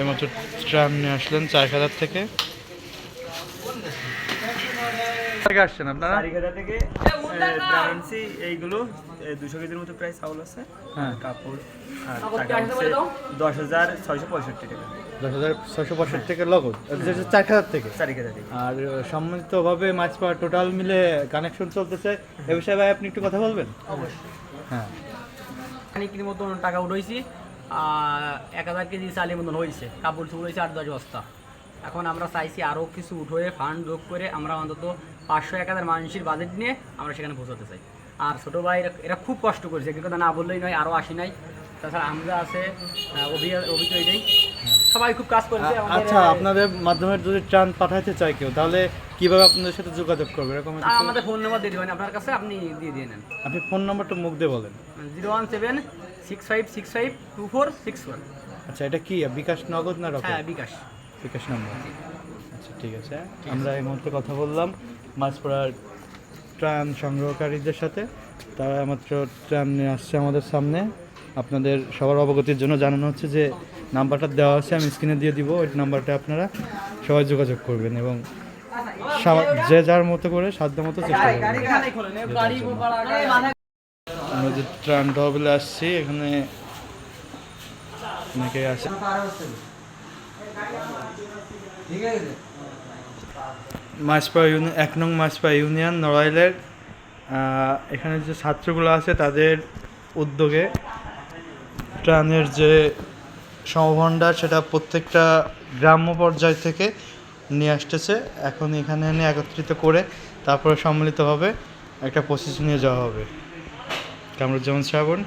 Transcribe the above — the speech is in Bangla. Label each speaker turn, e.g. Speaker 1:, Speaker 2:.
Speaker 1: এইমাত্র ট্রাম নিয়ে আসলেন চারখাদার থেকে। থেকে আসছেন আপনারা?
Speaker 2: থেকে এইগুলো দুশো কেজির মতো প্রায় চাউল আছে।
Speaker 1: হ্যাঁ।
Speaker 2: কাপড় আর টাকা হচ্ছে দশ হাজার ছয়শো পঁয়ষট্টি টাকা।
Speaker 1: দশ হাজার ছয়শো পঁয়ষট্টি থেকে চারখাদার থেকে?
Speaker 2: চারিকাটা থেকে।
Speaker 1: আর সম্মিলিতভাবে মাছ পাওয়া টোটাল মিলে কানেকশন চলতেছে। এ বিষয়ে ভাই আপনি একটু কথা বলবেন? অবশ্যই। হ্যাঁ।
Speaker 3: খানিকের মতন টাকা উঠেছি এক হাজার কেজি চালের মতন হয়েছে কাপড় চুপ হয়েছে আট দশ বস্তা। এখন আমরা চাইছি আরও কিছু উঠোয়ে ফান্ড যোগ করে আমরা অন্তত পাঁচশো এক হাজার মানুষের বাজেট নিয়ে আমরা সেখানে পৌঁছাতে চাই। আর ছোটো ভাই এরা- খুব কষ্ট করেছে কিন্তু না বললেই নয় আরও আসি নাই। তাছাড়া আমরা আছে অভি অভিযোগ এটাই। সবাই খুব কাজ করেছে
Speaker 1: আচ্ছা আপনাদের মাধ্যমে যদি ট্রান পাঠাইতে চায় কেউ তাহলে কীভাবে আপনাদের সাথে যোগাযোগ করবে? এরকম
Speaker 3: আমাদের ফোন নাম্বার দিয়ে দেবেন আপনার কাছে আপনি দিয়ে দিয়ে নেন।
Speaker 1: আপনি ফোন নাম্বারটা মুখ দিয়ে বলেন।
Speaker 3: Zero one seven six five six five two four six one.
Speaker 1: আচ্ছা এটা কি বিকাশ নগদ না রকম
Speaker 3: হ্যাঁ বিকাশ।
Speaker 1: বিকাশ নম্বর। আচ্ছা ঠিক আছে। আমরা এই মুহূর্তে কথা বললাম মাছপড়ার ট্রান সংগ্রহকারীদের সাথে, তারা মাত্র ট্রান নিয়ে আসছে আমাদের সামনে। আপনাদের সবার অবগতির জন্য জানানো হচ্ছে যে, নাম্বারটা দেওয়া আছে, আমি স্ক্রিনে দিয়ে দিব, ওই নাম্বারটা আপনারা সবাই যোগাযোগ করবেন এবং যে যার মতো করে সাধ্য মতো চেষ্টা করবেন। আমরা যে ট্রান তহবিলে আসছি, এখানে অনেকে আছে মাছপা ইউনিয়ন এক নং মাছপা ইউনিয়ন নড়াইলের এখানে যে ছাত্রগুলো আছে তাদের উদ্যোগে ট্রানের যে সমভাণ্ডার সেটা প্রত্যেকটা গ্রাম্য পর্যায় থেকে নিয়ে আসতেছে। এখন এখানে এনে একত্রিত করে তারপরে সম্মিলিতভাবে একটা প্রসেস নিয়ে যাওয়া হবে। কামরুজ্জামান শ্রাবণ।